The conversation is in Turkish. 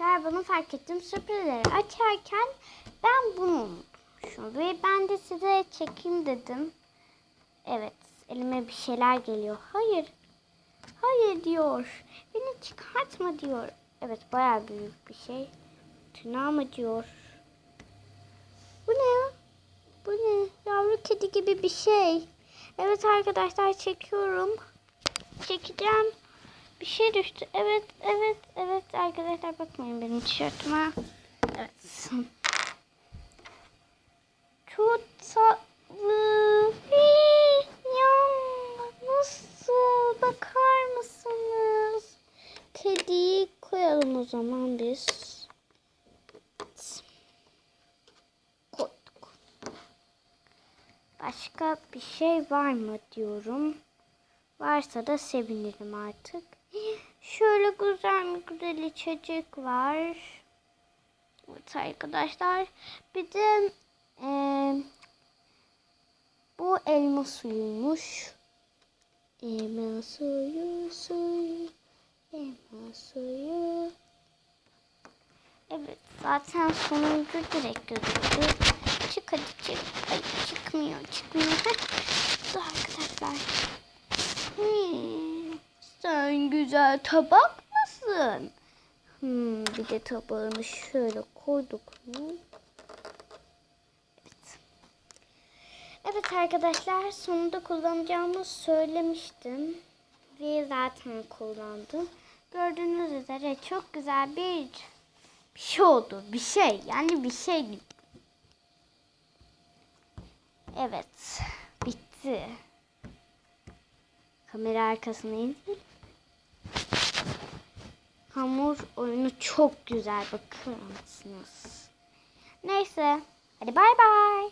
arkadaşlar bunu fark ettim. Sürprizleri açarken ben bunu unutmuşum. Ve ben de size çekeyim dedim. Evet elime bir şeyler geliyor. Hayır. Hayır diyor. Beni çıkartma diyor. Evet baya büyük bir şey. Tuna mı diyor. Bu ne? Bu ne? Yavru kedi gibi bir şey. Evet arkadaşlar çekiyorum. Çekeceğim. Bir şey düştü. Evet, evet, evet arkadaşlar bakmayın benim tişörtüme. Evet. Çok tatlı. Ya nasıl? Bakar mısınız? Kediyi koyalım o zaman biz. Koyduk. Başka bir şey var mı diyorum. Varsa da sevinirim artık. Şöyle güzel mi güzel içecek var. Evet arkadaşlar. Bir de eee, bu elma suyuymuş. Elma suyu suyu. Elma suyu. Evet zaten sonuncu direkt gözüktü. Çık hadi çık. Ay çıkmıyor çıkmıyor. Dur arkadaşlar. Hmm, sen güzel tabak mısın? Hmm, bir de tabağını şöyle koyduk mu? Evet. Evet arkadaşlar sonunda kullanacağımı söylemiştim. Ve zaten kullandım. Gördüğünüz üzere çok güzel bir bir şey oldu. Bir şey. Yani bir şey. Evet. Bitti. Kamera arkasına indir. Hamur oyunu çok güzel bakar mısınız? Neyse. Hadi bay bay.